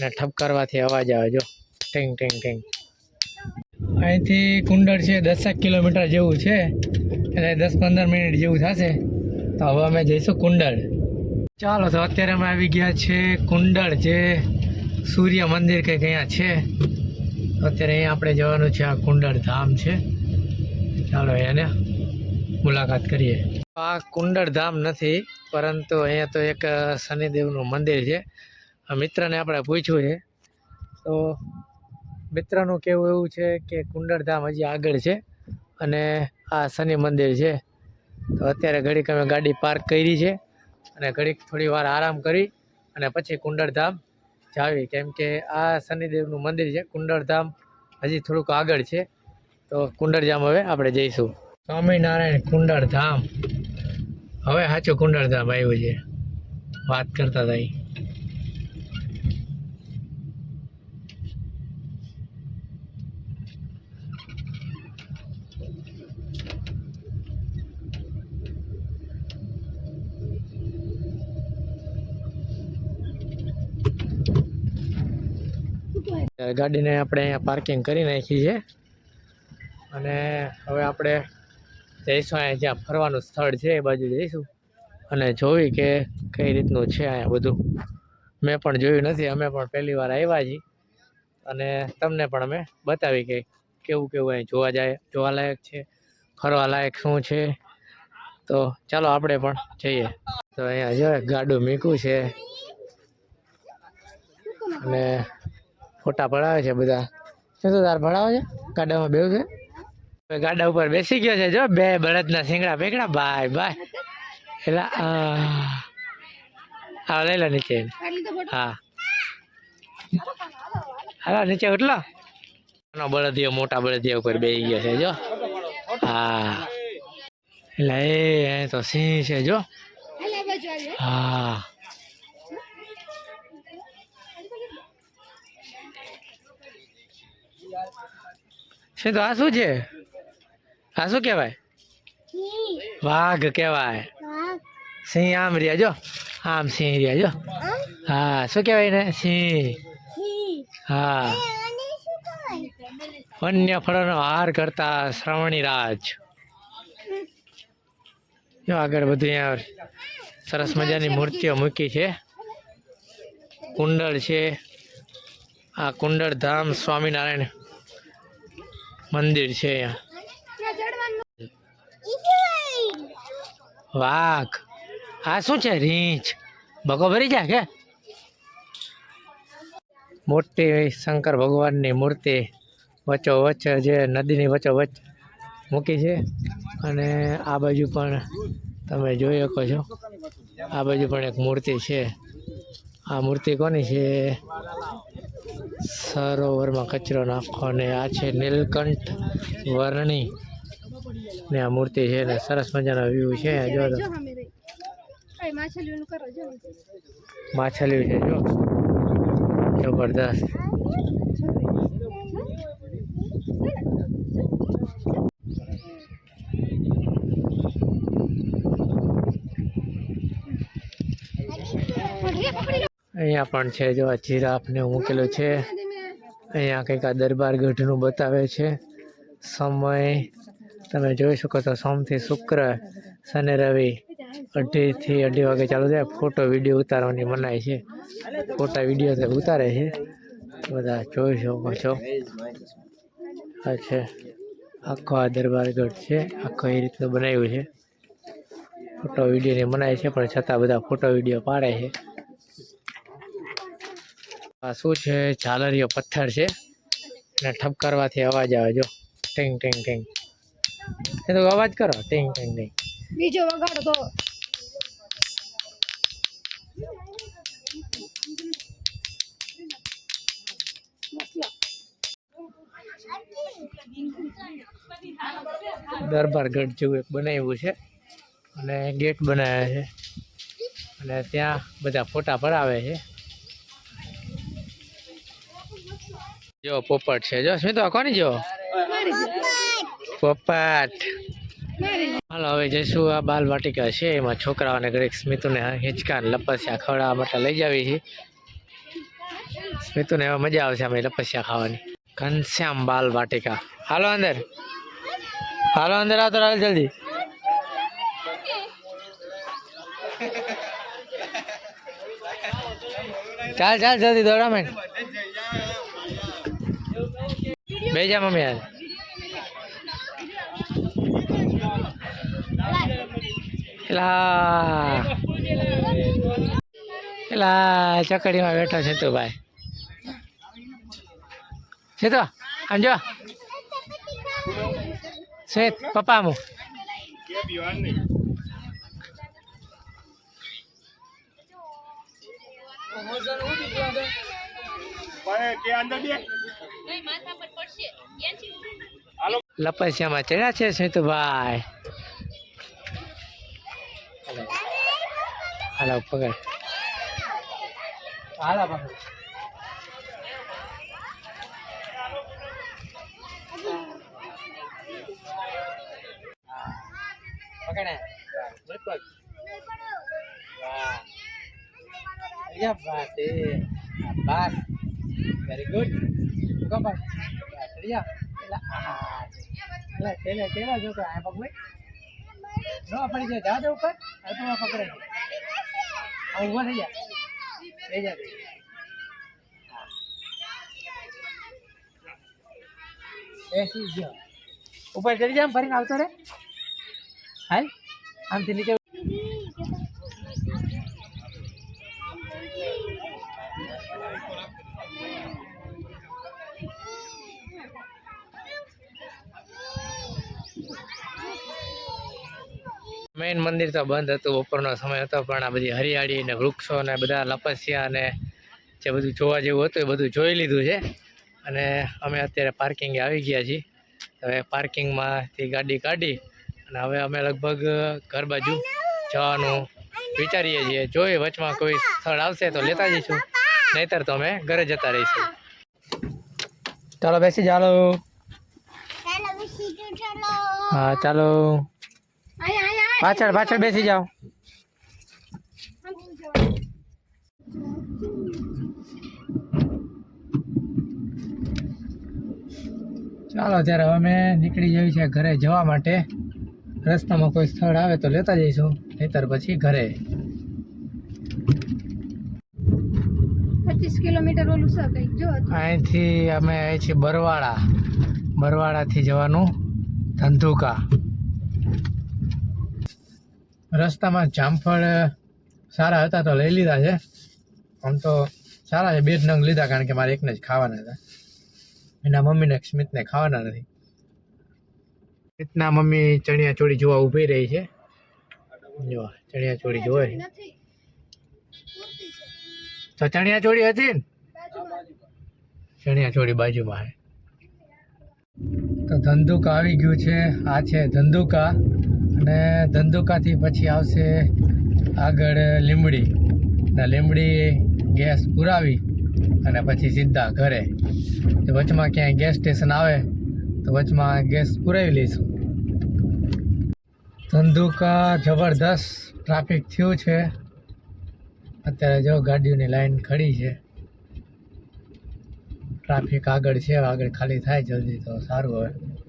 ને ઠપકારવાથી અવાજ આવે જો. ટીંગ ટીંગ ટીંગ. અહીંથી કુંડળ છે દસેક કિલોમીટર જેવું છે. એટલે દસ પંદર મિનિટ જેવું થશે. તો હવે અમે જઈશું કુંડળ. ચાલો, તો અત્યારે અમે આવી ગયા છે કુંડળ જે સૂર્ય મંદિર કંઈક અહીંયા છે. અત્યારે અહીંયા આપણે જવાનું છે આ કુંડળ ધામ છે. ચાલો, એને મુલાકાત કરીએ. આ કુંડળ ધામ નથી, પરંતુ અહીંયા તો એક શનિદેવનું મંદિર છે. મિત્રને આપણે પૂછ્યું છે. તો મિત્રનું કહેવું એવું છે કે કુંડળધામ હજી આગળ છે અને આ શનિ મંદિર છે. તો અત્યારે ઘડીક અમે ગાડી પાર્ક કરી છે અને ઘડીક થોડી વાર આરામ કરી અને પછી કુંડળધામ જાવી. કેમ કે આ શનિદેવનું મંદિર છે, કુંડળધામ હજી થોડુંક આગળ છે. તો કુંડળધામ હવે આપણે જઈશું. સ્વામિનારાયણ કુંડળધામ. હવે સાચું કુંડળધામ આવ્યું છે. વાત કરતા હતા ગાડીને આપણે અહીંયા પાર્કિંગ કરી નાખી છે. અને હવે આપણે જઈશું અહીંયા જ્યાં ફરવાનું સ્થળ છે એ બાજુ જઈશું. અને જોઈ કે કઈ રીતનું છે અહીંયા બધું. મેં પણ જોયું નથી, અમે પણ પહેલી વાર આવ્યા છીએ. અને તમને પણ અમે બતાવી કે કેવું કેવું અહીં જોવા જાય, જોવાલાયક છે, ફરવાલાયક શું છે. તો ચાલો આપણે પણ જઈએ. તો અહીંયા જો ગાડું મીકું છે. અને ફોટા પડાવે છે બધા. શું તો તાર પડાવે છે? ગાડામાં બેવું છે? ગાડા ઉપર બેસી ગયો છે, જો. બે બળદના શિંગડા પેકડા બાય બાય એટલે હા લઈ લો નીચે. હા. હાલો, નીચે ઉઠલો. નાનો બળદિયો, મોટા બળદિયા ઉપર બેસી ગયો છે, જો. હા. એટલે એ તો સિંહ છે, જો. હા. શું તો આ શું છે? આ શું કહેવાય? વાઘ કહેવાય. સિંહ આમ રહ્યા જો. આમ સિંહ રહ્યા જો. હા, શું કહેવાય ને સિંહ. હા. વન્ય ફળોનો હાર કરતા શ્રવણી રાજ. જો આગળ બધું અહીંયા સરસ મજાની મૂર્તિઓ મૂકી છે. કુંડળ છે. આ કુંડળ ધામ સ્વામિનારાયણ મંદિર છે વાઘ. આ શું છે? રીંછ. ભગો ભરી જા કે? મોટી શંકર ભગવાનની મૂર્તિ વચ્ચો વચ્ચ જે નદીની વચ્ચો વચ્ચ મૂકી છે. અને આ બાજુ પણ તમે જોઈ શકો છો. આ બાજુ પણ એક મૂર્તિ છે. આ મૂર્તિ કોની છે? સરોવરમાં કચરો નાખો ને આ છે નીલકંઠ વર્ણી. ને આ મૂર્તિ છે ને સરસ મજાનો વ્યૂ છે. જો તો માછલીઓ છે જો. જબરદસ્ત. અહીંયા પણ છે. જો જીરાફને જીરાફ મૂકેલું છે. અહીંયા કંઈક આ દરબાર ગઢનું બતાવે છે. સમય તમે જોઈ શકો તો સોમથી શુક્ર, શનિ, રવિ, અઢીથી અઢી વાગે ચાલુ થાય. ફોટો, વીડિયો ઉતારવાની મનાય છે. ફોટા, વીડિયો ઉતારે છે. બધા જોઈ શકો છો. અચ્છા આખો આ દરબારગઢ છે. આખો એ રીતનું બનાવ્યું છે. ફોટો, વિડીયોની મનાય છે, પણ છતાં બધા ફોટો, વીડિયો પાડે છે. આ શું છે? ઝાલરીયો પથ્થર છે. અને ઠપકારવાથી અવાજ આવે જો. ટીંગ ટીંગ ટીંગ. એ તો અવાજ કરો. ટીંગ ટીંગ ટીંગ. બીજો વગાડો તો. દરબારગઢ જેવું એક બનાવ્યું છે. અને ગેટ બનાવ્યા છે. અને ત્યાં બધા ફોટા પડાવે છે. જો પોપટ છે. જો, સ્મિતા, કોની જો પોપટ. હાલો, હવે જઈશું આ બાલ વાટિકા છે. એમાં છોકરાઓને ઘરે સ્મિતુને હિંચકાન, લપસ્યા ખવડાવવા માટે લઈ જાવી છે. સ્મિતુને એમાં મજા આવશે અમે લપસ્યા ખાવાની. ઘનશ્યામ બાલ વાટિકા હાલો, અંદર. હાલો, અંદર આવતો હાલ જલ્દી. ચાલ ચાલ, જલ્દી દોડા મેં બે જા મમ્મી યાર એલા. એલા ચકડીમાં બેઠો છે તું ભાઈ છે તો આમ જો. શ્વેત પપ્પા મુ. લપસિયામાં ચડ્યા છે સ્મિતુભાઈ હાલો. પકડ. હાલો પકડ. પકડે. બિલકુલ વાહ. Very good. Kau apa? Ya, seria. Ela, tela, tela જો જા ઉપર? તો પકડે. થઈ જા. થઈ જા એસી ગયો. ઉપર ચડી જા ફરીને આવતો રે હાલ. આમથી નીચે મંદિર તો બંધ હતું બપોરનો સમય હતો પણ આ બધી હરિયાળી ને વૃક્ષો ને બધા લપસ્યા ને જે બધું જોવા જેવું હતું એ બધું જોઈ લીધું છે. અને અમે અત્યારે પાર્કિંગે આવી ગયા છીએ. હવે પાર્કિંગમાંથી ગાડી કાઢી અને હવે અમે લગભગ ઘર બાજુ જવાનું વિચારીએ છીએ. જોઈએ વચમાં કોઈ સ્થળ આવશે તો લેતા જઈશું. નહીતર તો અમે ઘરે જતા રહીશું. ચાલો બેસી ચાલો. હા ચાલો. પાછળ પાછળ બેસી જાઓ. ચાલો ત્યારે હવે અમે નીકળી જઈએ છીએ ઘરે જવા માટે. રસ્તામાં કોઈ સ્થળ આવે તો લેતા જઈશું નહીતર પછી ઘરે. પચીસ કિલોમીટર ઓલું છે કંઈક જો અહીંથી અમે અહીં છીએ બરવાળા. બરવાળાથી જવાનું ધંધુકા. રસ્તામાં જામફળ સારા હતા તો લઈ લીધા છે. આમ તો સારા છે, બે જ નંગ લીધા કારણ કે મારે એકને જ ખાવાના હતા. એના મમ્મીને સ્મિતને ખાવાના નથી. સ્મિતના મમ્મી ચણિયા ચોળી જોવા ઊભી રહી છે. જો ચણિયા ચોળી જોવે છે. તો ચણિયા ચોળી હતી ને? ચણિયા ચોળી બાજુમાં છે. તો ધંધુકા આવી ગયું છે. આ છે ધંધુકા. અને ધંધુકાથી પછી આવશે આગળ લીમડી અને લીમડી ગેસ પુરાવી અને પછી સીધા ઘરે. વચમાં ક્યાંય ગેસ સ્ટેશન આવે, તો વચમાં ગેસ પુરાવી લઈશું. ધંધુકા જબરદસ્ત ટ્રાફિક થયું છે. અત્યારે જો ગાડીઓની લાઈન ખડી છે. ટ્રાફિક આગળ છે, આગળ ખાલી થાય જલ્દી તો સારું હવે.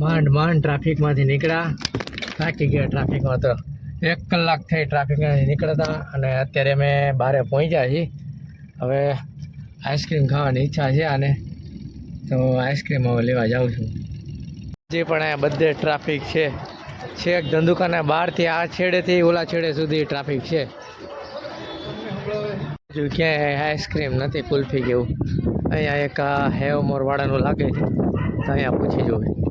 માંડ માંડ ટ્રાફિકમાંથી નીકળ્યા. થાકી ગયા ટ્રાફિકમાં તો એક કલાક થઈ ટ્રાફિકમાંથી નીકળતા અને અત્યારે અમે બહારે પહોંચ્યા છીએ. હવે આઈસ્ક્રીમ ખાવાની ઈચ્છા છે આને. તો આઈસ્ક્રીમ હવે લેવા જાઉં છું. જે પણ અહીંયા બધે ટ્રાફિક છે છેક ધંધુકાના બહારથી આ છેડેથી ઓલા છેડે સુધી ટ્રાફિક છે. હજુ ક્યાંય આઈસ્ક્રીમ નથી કુલ્ફી જેવું અહીંયા એક આ હેવ લાગે છે. તો અહીંયા પૂછી જોવે.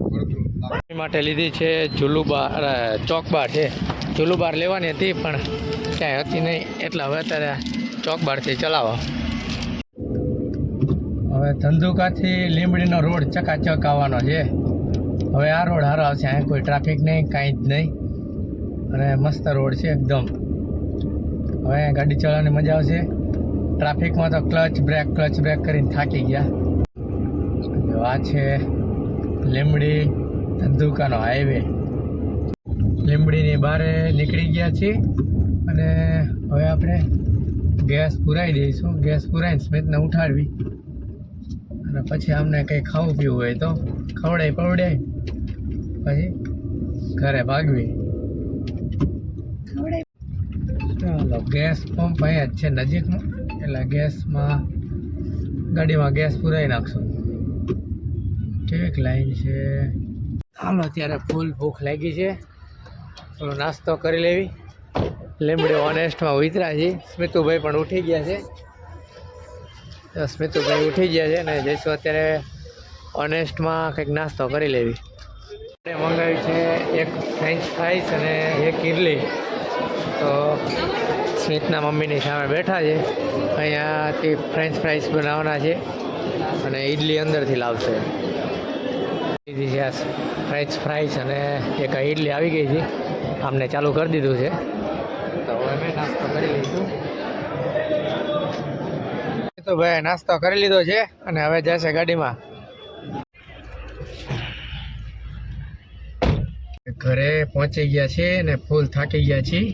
માટે લીધી છે જુલુબાર ચોકબાર છે. જુલુબાર લેવાની હતી, પણ ક્યાંય હતી નહીં. એટલે હવે અત્યારે ચોકબારથી ચલાવો. હવે ધંધુકાથી લીંબડીનો રોડ ચકાચક આવવાનો છે. હવે આ રોડ સારો આવશે. અહીંયા કોઈ ટ્રાફિક નહીં, કાંઈ જ નહીં. અને મસ્ત રોડ છે એકદમ. હવે ગાડી ચલાવવાની મજા આવશે. ટ્રાફિકમાં તો ક્લચ બ્રેક ક્લચ બ્રેક કરીને થાકી ગયા. આ છે લીંબડી ધંધુકાનો હાઈવે લીમડીની બહાર નીકળી ગયા છીએ અને હવે આપણે ગેસ પુરાવી દઈશું. ગેસ પુરાવીને સ્મિતને ઉઠાડવી. અને પછી અમને કંઈ ખાવું પીવું હોય તો ખવડાય પવડાય. પછી ઘરે ભાગવી. ચાલો ગેસ પંપ અહીંયા જ છે નજીકમાં એટલે ગેસમાં ગાડીમાં ગેસ પુરાવી નાખશું. ઠીક લાઈન છે. હાલો, અત્યારે ફૂલ ભૂખ લાગી છે. થોડો નાસ્તો કરી લેવી. લીમડી ઓનેસ્ટમાં ઉતર્યા છે. સ્મિતુભાઈ પણ ઉઠી ગયા છે. સ્મિતુભાઈ ઉઠી ગયા છે અને જઈશું અત્યારે ઓનેસ્ટમાં કંઈક નાસ્તો કરી લેવી. મંગાવ્યું છે એક ફ્રેન્ચ ફ્રાઈસ અને એક ઇડલી તો સ્મિતના મમ્મીની સામે બેઠા છે. અહીંયાથી ફ્રેન્ચ ફ્રાઈસ બનાવવાના છે અને ઇડલી અંદરથી લાવશે. ફ્રેન્ચ ફ્રાઈસ અને એક ઇડલી આવી ગઈ છે. આમને ચાલુ કરી દીધું છે. તો અમે નાસ્તો કરી લઈશું તો ભાઈ, નાસ્તો કરી લીધો છે અને હવે જશે ગાડીમાં. ઘરે પહોંચી ગયા છે અને ફૂલ થાકી ગયા છીએ.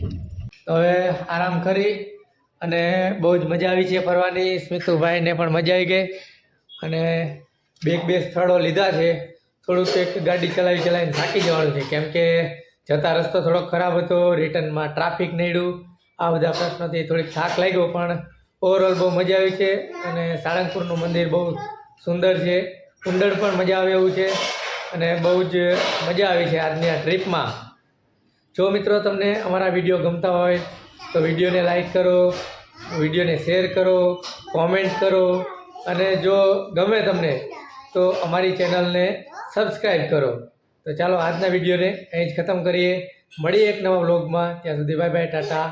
તો હવે આરામ કરી અને બહુ જ મજા આવી છે ફરવાની. સ્મિતુભાઈને પણ મજા આવી ગઈ અને બે બે સ્થળો લીધા છે. થોડુંક એક ગાડી ચલાવી ચલાવીને થાકી જવાનું છે. કેમ કે જતા રસ્તો થોડોક ખરાબ હતો, રિટર્નમાં ટ્રાફિક નડ્યું. આ બધા પ્રશ્નોથી થોડીક થાક લાગ્યો, પણ ઓવરઓલ બહુ મજા આવી છે અને સાળંગપુરનું મંદિર બહુ સુંદર છે. ઉંદર પણ મજા આવે એવું છે અને બહુ જ મજા આવી છે આજની આ ટ્રીપમાં. જો મિત્રો તમને અમારા વીડિયો ગમતા હોય, તો વિડીયોને લાઈક કરો, વિડીયોને શેર કરો, કોમેન્ટ કરો અને જો ગમે તમને, તો અમારી ચેનલને સબસ્ક્રાઈબ કરો. તો ચાલો આજના વિડીયોને અહીં જ ખતમ કરીએ. મળીએ એક નવા વ્લોગમાં ત્યાં સુધી બાય બાય ટાટા.